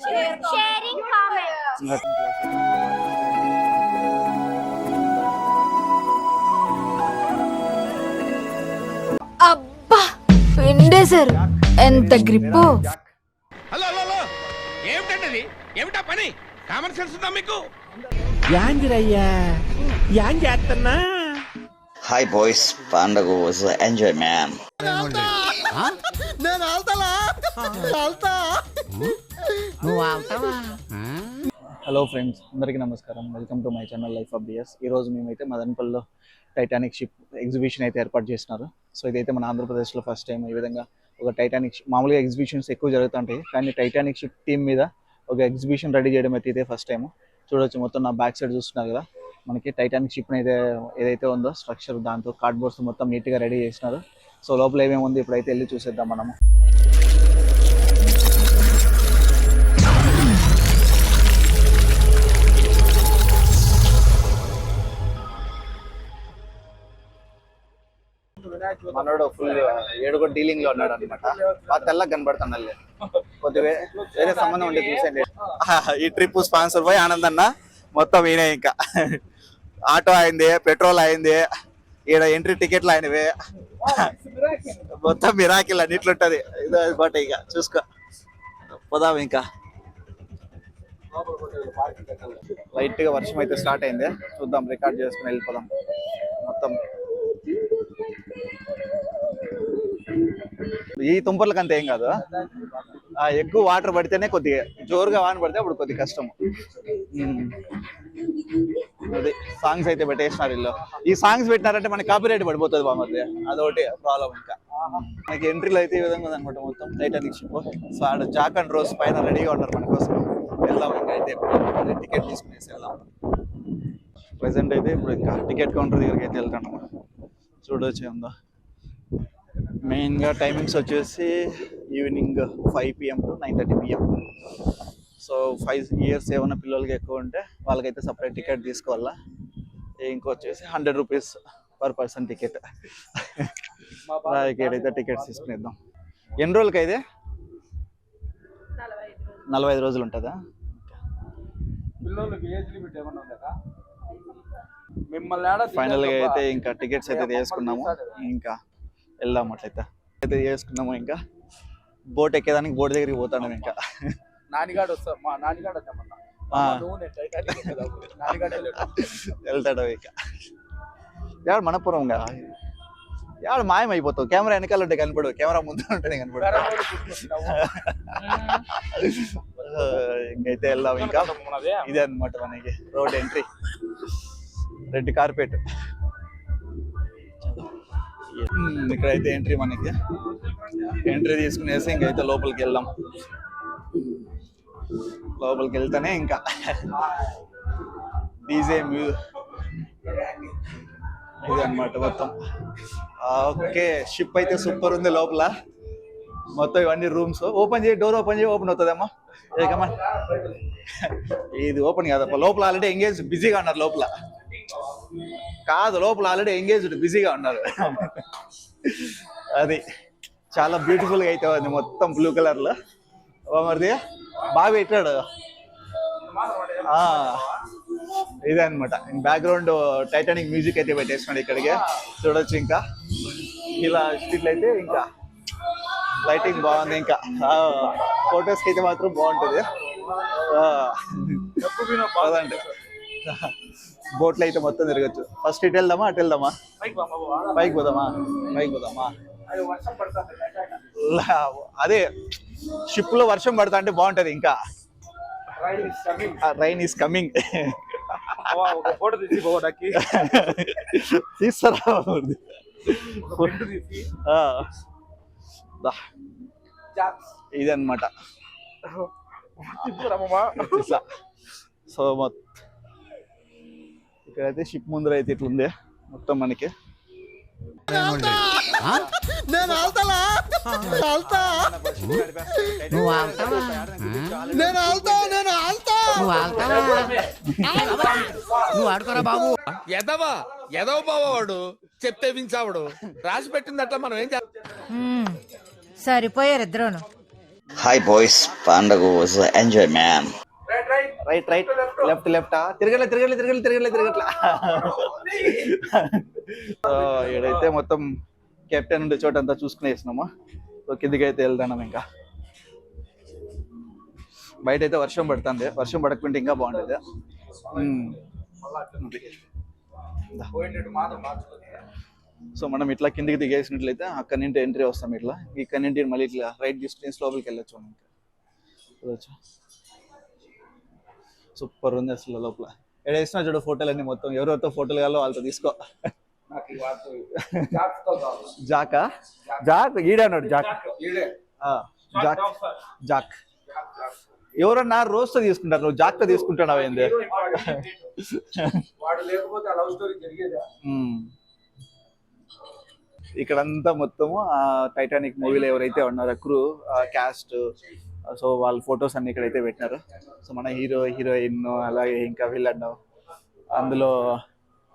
sharing comments. అబ్బా పిండేశారు ఎంత grip hello hello hello. ఏమిటండి ఏమిటా పని? కామన్ సెన్స్ ఉందా మీకు? యాందిరయ్యా యాంగ్ చేస్తున్నా Hi boys, పండగ was enjoy man. Hello friends అందరికీ నమస్కారం. Welcome to my channel life of BS ఈరోజు మేమైతే మదనపల్లిలో టైటానిక్ షిప్ ఎగ్జిబిషన్ అయితే ఏర్పాటు చేస్తున్నారు. సో ఇదైతే మన ఆంధ్రప్రదేశ్లో ఫస్ట్ టైం ఈ విధంగా ఒక టైటానిక్ షిప్ మామూలుగా ఎగ్జిబిషన్స్ ఎక్కువ జరుగుతుంటాయి కానీ టైటానిక్ షిప్ టీమ్ మీద ఒక ఎగ్జిబిషన్ రెడీ చేయడం అయితే ఇదే ఫస్ట్ టైం చూడొచ్చు మొత్తం నా బ్యాక్ సైడ్ చూస్తున్నారు కదా. మనకి టైటానిక్ షిప్ అయితే ఏదైతే ఉందో స్ట్రక్చర్ దాంతో కార్డ్బోర్డ్స్ మొత్తం నీట్గా రెడీ చేసినారు. సో లోపల ఏమేమి ఉంది ఇప్పుడైతే వెళ్ళి చూసేద్దాం మనము. మనోడు ఫుల్ ఏడుగురు డీలింగ్లో ఉన్నాడు అనమాట ఆ తెల్ల కనబడుతున్నాడు కొద్దిగా వేరే సంబంధం ఉంటే చూసేయండి. ఈ ట్రిప్ స్పాన్సర్ పోయి ఆనంద్ అన్న మొత్తం ఈయన ఇంకా. ఆటో అయింది పెట్రోల్ అయింది ఈడ ఎంట్రీ టికెట్లు అయినవి. మొత్తం మిరాకిల్ అన్నిట్లుంటది ఇదో బట్ ఇక చూసుకో. పోదాం ఇంకా. లైట్గా వర్షం అయితే స్టార్ట్ అయింది. చూద్దాం రికార్డ్ చేసుకుని వెళ్ళిపోదాం. మొత్తం. ఈ తుంపర్లకు అంత ఏం కాదు. ఆ, ఎక్కువ వాటర్ పడితేనే కొద్దిగా జోరుగా వాన పడితే అప్పుడు కొద్దిగా కష్టం అది సాంగ్స్ అయితే పెట్టేసినారు ఇల్లు. ఈ సాంగ్స్ పెట్టినారంటే మనకి కాపీరైట్ పడిపోతుంది బాగుంది అదొకటి ప్రాబ్లం ఇంకా. మనకి ఎంట్రీలు అయితే ఈ విధంగా అనమాట మొత్తం. టైటానిక్ షిప్ సో ఆడ జాక్ అండ్ రోజ్ పైన రెడీగా ఉన్నారు మన కోసం. వెళ్దాం ఇంకా అయితే. టికెట్ తీసుకునేసి వెళ్దాం. ప్రెసెంట్ అయితే ఇప్పుడు ఇంకా టికెట్ కౌంటర్ దగ్గరికి అయితే వెళ్తాను చూడొచ్చు ఉందో మెయిన్గా టైమింగ్స్ వచ్చేసి evening five PM to nine thirty PM so five years ఏమైనా పిల్లలకి ఎక్కువ ఉంటే వాళ్ళకైతే సపరేట్ టికెట్ తీసుకోవాలా. ఇంకొచ్చేసి hundred rupees per person ticket అయితే టికెట్స్ తీసుకునేద్దాం. ఎన్ని రోజులకి అయితే నలభై ఐదు రోజులు ఉంటుందా? ఫైనల్గా అయితే ఇంకా టికెట్స్ అయితే తీసుకున్నాము. ఇంకా వెళ్దాం అట్లయితే. అయితే చేసుకున్నాము ఇంకా. బోట్ ఎక్కేదానికి బోట్ దగ్గరికి పోతాను ఇంకా. నానిగాడు వస్తా మా నానిగాడు వచ్చామన్నా. వెళ్తాడు ఇక. యాడు మనపురంగా యాడు మాయమైపోతావు? కెమెరా వెనకాల ఉంటే కనపడు కెమెరా ముందు ఉంటేనే కనపడు ఇంకైతే వెళ్దాం ఇంకా. ఇదే అన్నమాట మనకి. Road entry. Red carpet. ఇక్కడైతే ఎంట్రీ మనకి. ఎంట్రీ తీసుకునేసి ఇంకైతే లోపలికి వెళ్దాం. లోపలికి వెళ్తేనే ఇంకా. డీజే మ్యూ. ఇది అన్నమాట మొత్తం. ఓకే షిప్ అయితే సూపర్ ఉంది లోపల. మొత్తం ఇవన్నీ రూమ్స్. ఓపెన్ చేయి డోర్ ఓపెన్ చేయి ఓపెన్ అవుతుందమ్మా ఏకమ్మా ఇది ఓపెన్ కాదప్ప లోపల ఆల్రెడీ ఎంగేజ్ బిజీగా ఉన్నారు లోపల. కాదు లోపల ఆల్రెడీ ఎంగేజ్డ్ బిజీగా ఉన్నారు. అది. చాలా బ్యూటిఫుల్గా అయితే ఉంది మొత్తం బ్లూ కలర్లో. ఓ మరిది. బాగా పెట్టాడు. ఆ, ఇదే అనమాట బ్యాక్గ్రౌండ్ టైటానిక్ మ్యూజిక్ అయితే పెట్టేసినాడు ఇక్కడికి. చూడొచ్చు ఇంకా. ఇలా స్టిల్ అయితే ఇంకా లైటింగ్ బాగుంది ఇంకా. ఫొటోస్కి అయితే మాత్రం బాగుంటుంది. పదండి. బోట్లో అయితే మొత్తం తిరగచ్చు. ఫస్ట్ ఇటు వెళ్దామా అటు వెళ్దామా. పైకి పోదామా? పైకి పోదామా? అది షిప్లో వర్షం పడతా అంటే బాగుంటది ఇంకా. రైన్ ఈస్ కమింగ్ బావ, ఒక ఫోటో తీసి పోవడానికి తీస్తారా. ఇది అనమాట. ఇట్లా సో మొత్తం ఇక్కడైతే షిప్ ముందర అయితే ఇట్లుంది. మొత్తం మనకి. ఎదవా? ఎదవ బావవాడు చెప్తే వించావాడు రాసి పెట్టింది అట్లా మనం ఏం చేస్తాం. సరిపోయారు ఇద్దరును. Hi boys, పండగ enjoy man. Right right left left తిరగలే తిరగలే తిరగలే తిరగలే తిరగట్లా ఏడైతే ఈడైతే మొత్తం కెప్టెన్ ఉండే చోట అంతా చూసుకునే వేసినామా సో కిందికి అయితే వెళ్తాం ఇంకా. బయట అయితే వర్షం పడుతుంది. వర్షం పడకుంటే ఇంకా బాగుంటుంది సో మనం ఇట్లా కిందికి దిగేసినట్లయితే అక్కడి నుండి ఎంట్రీ వస్తాం ఇట్లా. ఇక్కడ నుండి మళ్ళీ ఇట్లా రైట్ డిస్టెన్స్ లోపలికి వెళ్ళొచ్చు మనం సూపర్ ఉంది అసలు లోపల. ఎక్కడ వేసినా చూడు ఫోటోలు అన్ని మొత్తం. ఎవరెవరితో ఫోటోలు కావాలో వాళ్ళతో తీసుకో. జాకా? జాక్. ఈడన్నాడు జాక్. జాక్ జాక్ ఎవరన్నా రోజుతో తీసుకుంటారు నువ్వు జాక్తో తీసుకుంటున్నావు ఏంది. ఇక్కడంతా మొత్తము ఆ టైటానిక్ మూవీలో ఎవరైతే ఉన్నారో క్రూ క్యాస్ట్ సో వాళ్ళ ఫొటోస్ అన్ని ఇక్కడైతే పెట్టినారు. సో మన హీరో హీరోయిన్ అలాగే ఇంకా విలన్ అందులో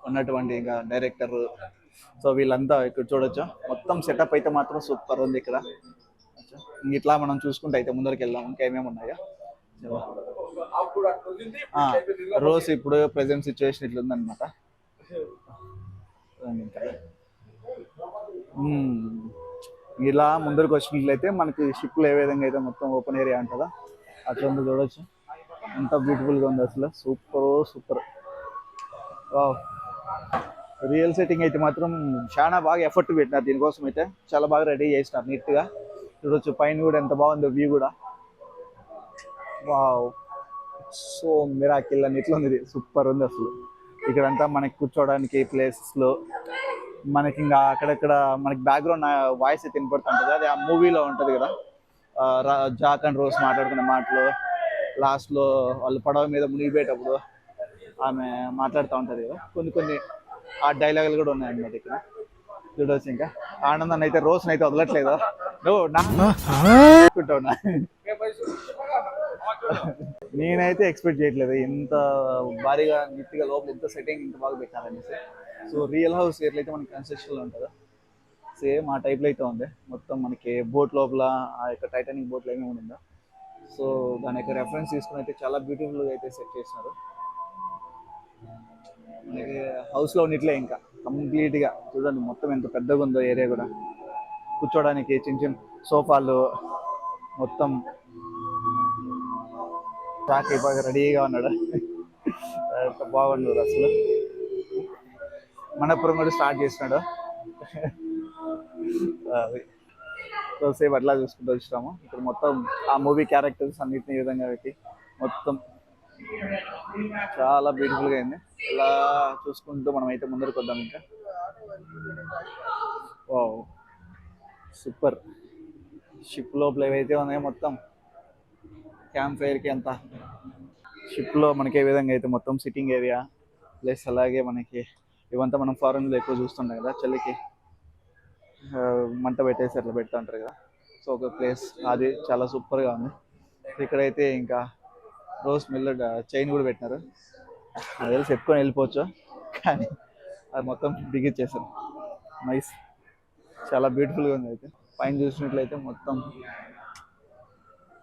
ఉన్నటువంటి ఇంకా డైరెక్టర్ సో వీళ్ళంతా ఇక్కడ చూడొచ్చు? మొత్తం సెటప్ అయితే మాత్రం సూపర్ ఉంది ఇక్కడ. ఇట్లా మనం చూసుకుంటే అయితే ముందరికి వెళ్దాం. ఇంకా ఏమేమి ఉన్నాయో? ఆ, రోజ్ ఇప్పుడు ప్రెసెంట్ సిచ్యువేషన్ ఇట్లా ఉందన్నమాట ఇలా ముందరకు వచ్చినట్లయితే మనకి షిప్లు ఏ విధంగా అయితే మొత్తం ఓపెన్ ఏరియా ఉంటుందా అట్లా ఉంది చూడొచ్చు. ఎంత బ్యూటిఫుల్గా ఉంది అసలు. సూపర్ సూపర్ రియల్ సెట్టింగ్ అయితే మాత్రం చాలా బాగా ఎఫర్ట్ పెట్టినారు దీనికోసం అయితే. చాలా బాగా రెడీ చేసినారు నీట్గా చూడొచ్చు పైన కూడా ఎంత బాగుందో వ్యూ కూడా. వావ్ సో మిరాకిల్ అని ఇట్లా ఉంది? సూపర్ ఉంది అసలు. ఇక్కడంతా మనకి కూర్చోవడానికి ప్లేసెస్లో మనకి ఇంకా అక్కడక్కడ మనకి బ్యాక్గ్రౌండ్ వాయిస్ అయితే వినపడుతుంటుంది. అది ఆ మూవీలో ఉంటది కదా. జాక్ అండ్ రోజ్ మాట్లాడుకునే మాటలు. లాస్ట్లో వాళ్ళు పడవ మీద మునిగిపోయేటప్పుడు ఆమె మాట్లాడుతూ ఉంటది కదా. కొన్ని కొన్ని ఆ డైలాగులు కూడా ఉన్నాయి అన్నమాట ఇక్కడ. చూడవచ్చు ఇంకా. ఆనందాన్ని అయితే రోజున అయితే వదలట్లేదు. నువ్వు అనుకుంటున్నా. నేనైతే ఎక్స్పెక్ట్ చేయట్లేదు. ఇంత భారీగా నీట్గా లోపల ఇంత సెట్టింగ్ ఇంత బాగా పెట్టారనేసి. సో రియల్ హౌస్ ఎట్లయితే మనకి కన్స్ట్రక్షన్లో ఉంటుందో. సేమ్ ఆ టైప్లో అయితే ఉంది. మొత్తం మనకి బోట్ లోపల ఆ యొక్క టైటానిక్ బోట్లో ఏమేమి ఉందో. సో దాని యొక్క రెఫరెన్స్ తీసుకుని అయితే చాలా బ్యూటిఫుల్గా అయితే సెట్ చేసినారు. మనకి హౌస్లో ఉన్నట్లే ఇంకా. కంప్లీట్గా చూడండి మొత్తం ఎంత పెద్దగా ఉందో ఏరియా కూడా. కూర్చోడానికి చిన్న చిన్న సోఫాలు మొత్తం. ట్రాక్ బాగా రెడీగా ఉన్నాడు. ఎంత బాగున్నాడు అసలు. మనపురం కూడా స్టార్ట్ చేసినాడు. అది. సేపు అట్లా చూసుకుంటూ వచ్చినాము. ఇక్కడ మొత్తం ఆ మూవీ క్యారెక్టర్స్ అన్నిటిని ఈ విధంగా పెట్టి మొత్తం. చాలా బ్యూటిఫుల్గా అయింది. ఇలా చూసుకుంటూ మనం అయితే ముందరకు వద్దాం ఇంకా. వావ్ సూపర్ షిప్ లోపల ఏవైతే ఉన్నాయో మొత్తం క్యాంప్ ఫైర్కి అంతా. షిప్లో మనకి ఏ విధంగా అయితే మొత్తం సిట్టింగ్ ఏరియా ప్లస్ అలాగే మనకి ఇవంతా మనం ఫారెన్లో ఎక్కువ చూస్తుంటాం కదా చలికి. మంట పెట్టేసి అట్లా పెడతా ఉంటారు కదా. సో ఒక ప్లేస్ అది చాలా సూపర్గా ఉంది. ఇక్కడైతే ఇంకా రోజ్ మిల్లర్ చైన్ కూడా పెట్టినారు. అది తెలిసి చెప్పుకొని వెళ్ళిపోవచ్చు. కానీ అది మొత్తం బిగిచ్చేసారు నైస్ చాలా బ్యూటిఫుల్గా ఉంది అయితే. పైన చూసినట్లయితే మొత్తం.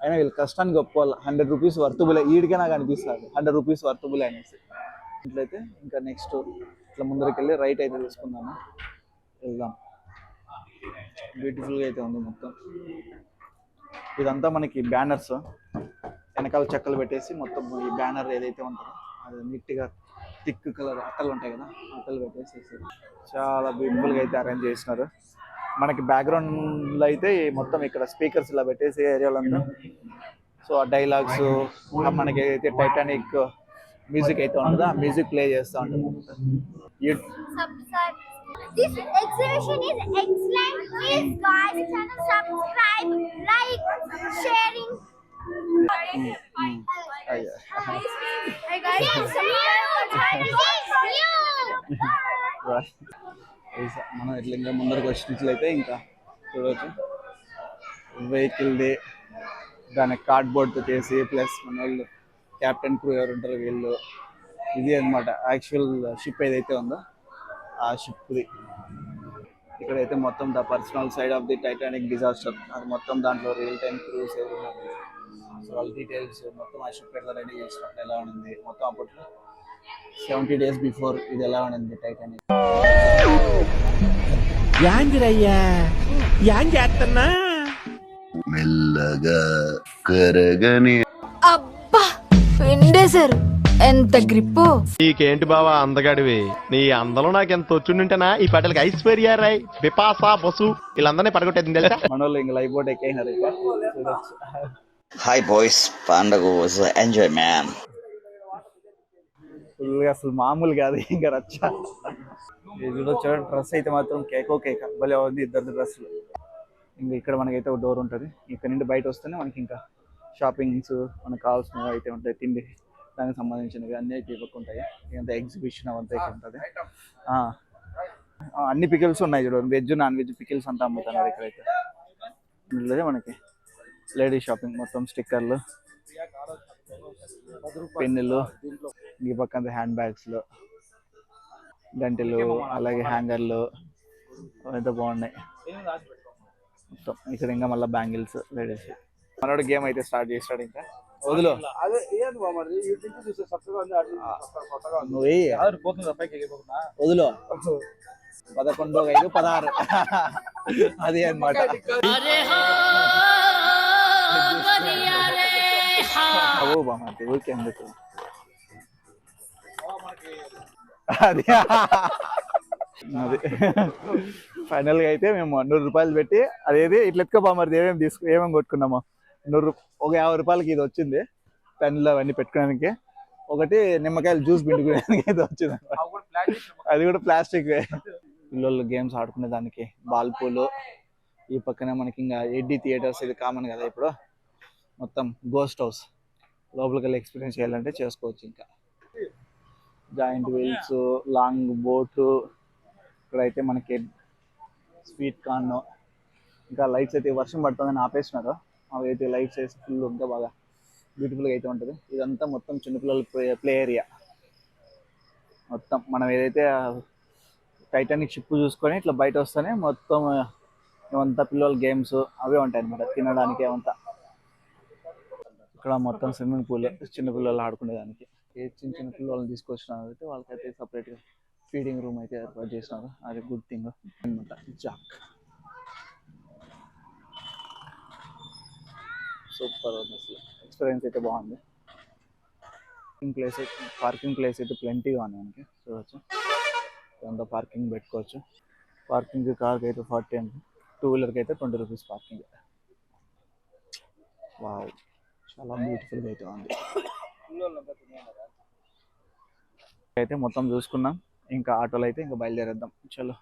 అయినా వీళ్ళు కష్టానికి ఒప్పుకోవాలి. హండ్రెడ్ రూపీస్ వర్తబుల్ ఈడికే నాకు అనిపిస్తుంది హండ్రెడ్ రూపీస్ వర్తబుల్ అనేసి. ఇట్లయితే ఇంకా నెక్స్ట్ ఇట్లా ముందరికి వెళ్ళి రైట్ అయితే తీసుకుందాము. వెళ్దాం. బ్యూటిఫుల్గా అయితే ఉంది మొత్తం. ఇదంతా మనకి బ్యానర్స్ వెనకాల చెక్కలు పెట్టేసి మొత్తం ఈ బ్యానర్ ఏదైతే ఉంటుందో అది నీట్గా థిక్ కలర్ అట్టలు ఉంటాయి కదా అట్టలు పెట్టేసి చాలా బ్యూటిఫుల్గా అయితే అరేంజ్ చేసినారు. మనకి బ్యాక్గ్రౌండ్లో అయితే మొత్తం ఇక్కడ స్పీకర్స్ ఇలా పెట్టేసి ఏరియాలో సో ఆ డైలాగ్స్ మనకి ఏదైతే టైటానిక్ మ్యూజిక్ అయితే ఉంటుందో ఆ మ్యూజిక్ ప్లే చేస్తూ ఉంటుంది? This exhibition is excellent. Please guys channel subscribe, ఇట్లా ఇంకా ముందరకు వచ్చినట్లయితే ఇంకా చూడవచ్చు వెహికల్ది దాని కార్డ్బోర్డ్తో చేసి ప్లస్ మన వాళ్ళు క్యాప్టెన్ క్రూ ఎవరు ఉంటారు వీళ్ళు. ఇది అన్నమాట యాక్చువల్ షిప్ ఏదైతే ఉందో ఆ షిప్ది ఇక్కడైతే మొత్తం the personal side of the Titanic disaster అది మొత్తం దాంట్లో రియల్ టైం క్రూస్ సో వాళ్ళ డీటెయిల్స్ మొత్తం ఆ షిప్ ఎట్లా రెడీ చేసినప్పుడు ఎలా ఉంది మొత్తం అప్పట్లో సెవెంటీ డేస్ బిఫోర్ ఇది ఎలా ఉండింది టైటానిక్ యాందిరయ్యా యాంగ్ చేస్తున్నా మెల్లగా కరగని అబ్బా పిండేశారు ఎంత గ్రిప్పు. నీకేంటి బావా అందగాడివి? నీ అందలో నాకు ఎంత వచ్చుంటేనా ఈ పాటలకి ఐశ్వర్య రాయ్ బిపాస బసు వీళ్ళందరినీ పడగొట్టేది తెలుసా? మనోళ్ళు ఇంకా లైఫ్ బోట్ ఎక్కైనారు Hi boys, Pandago was enjoy man. ఫుల్గా అసలు మామూలు కాదు ఇంకా రచ్చ. చూడొచ్చు డ్రెస్ అయితే మాత్రం కేకో కేక. భలే ఉంది ఇద్దరు డ్రెస్సులు ఇంకా ఇక్కడ మనకైతే ఒక డోర్ ఉంటుంది. ఇక్కడ నుండి బయట వస్తేనే మనకి ఇంకా షాపింగ్స్ మనకు కావాల్సినవి అయితే ఉంటాయి. తిండి దానికి సంబంధించినవి అన్ని అయితే ఇవ్వకుంటాయి. ఇంత ఎగ్జిబిషన్ అవంతా ఇక్కడ ఉంటుంది. ఆ. అన్ని పికిల్స్ ఉన్నాయి చూడండి వెజ్ నాన్ వెజ్ పికిల్స్ అంతా అమ్ముతున్నారు ఇక్కడైతే. ఇందులోనే మనకి. లేడీ షాపింగ్ మొత్తం స్టిక్కర్లు పెన్నులు ఈ పక్కన హ్యాండ్ బ్యాగ్స్లో గంటెలు అలాగే హ్యాంగర్లు అయితే బాగున్నాయి. మొత్తం ఇక్కడ ఇంకా మళ్ళీ బ్యాంగిల్స్ లేడీస్. మనోడు గేమ్ అయితే స్టార్ట్ చేస్తాడు ఇంకా. వదులు. వదులు. పదకొండు ఐదు పదహారు. అది అనమాట ఊరికే ఎందుకు? అది. అది ఫైనల్గా అయితే మేము నూరు రూపాయలు పెట్టి అదేది ఇట్లా ఎత్తుకో బామ్మది ఏమేమి తీసుకు ఏమేమి కొట్టుకున్నామో. నూరు ఒక యాభై రూపాయలకి ఇది వచ్చింది. పెన్నులు అవన్నీ పెట్టుకోవడానికి. ఒకటి నిమ్మకాయలు జ్యూస్ పిండుకోవడానికి ఇది వచ్చింది. అది కూడా ప్లాస్టిక్ పిల్లలు గేమ్స్ ఆడుకునే దానికి బాల్ పూలు ఈ పక్కనే మనకి ఇంకా ఎడ్డి థియేటర్స్ ఇది కామన్ కదా ఇప్పుడు. మొత్తం గోస్ట్ హౌస్ లోపలికి వెళ్ళి ఎక్స్పీరియన్స్ చేయాలంటే చేసుకోవచ్చు ఇంకా. జాయింట్ వీల్స్ లాంగ్ బోటు ఇక్కడైతే మనకి స్వీట్ కార్న్ ఇంకా లైట్స్ అయితే వర్షం పడుతుందని ఆపేసినారు. అవి అయితే లైట్స్ వేసి ఫుల్ ఇంకా బాగా బ్యూటిఫుల్గా అయితే ఉంటుంది. ఇదంతా మొత్తం చిన్నపిల్లల ప్లే ప్లే ఏరియా మొత్తం మనం ఏదైతే టైటానిక్ షిప్ చూసుకొని ఇట్లా బయట వస్తేనే మొత్తం ఇవంతా పిల్లల గేమ్స్ అవే ఉంటాయి అనమాట తినడానికి అవంతా. ఇక్కడ మొత్తం స్విమ్మింగ్ పూల్ చిన్న పిల్లలు ఆడుకునేదానికి. ఏ చిన్న చిన్న పిల్లల్ని తీసుకొచ్చినారు అయితే వాళ్ళకైతే సపరేట్గా ఫీడింగ్ రూమ్ అయితే ఏర్పాటు చేసినారు. అది గుడ్ థింగ్ అనమాట జాక్. సూపర్ ఉంది అసలు. ఎక్స్పీరియన్స్ అయితే బాగుంది. పార్కింగ్ ప్లేస్ పార్కింగ్ ప్లేస్ అయితే ప్లెంటీగా ఉంది మనకి. చూడొచ్చు. కొంత పార్కింగ్ పెట్టుకోవచ్చు. పార్కింగ్ కార్కి అయితే ఫార్టీ అండి టూ వీలర్కి అయితే ట్వంటీ రూపీస్ పార్కింగ్ వావ్ చాలా బ్యూటిఫుల్గా అయితే ఉంది. అయితే మొత్తం చూసుకున్నాం. ఇంకా ఆటోలు అయితే ఇంకా బయలుదేరేద్దాం. చలో.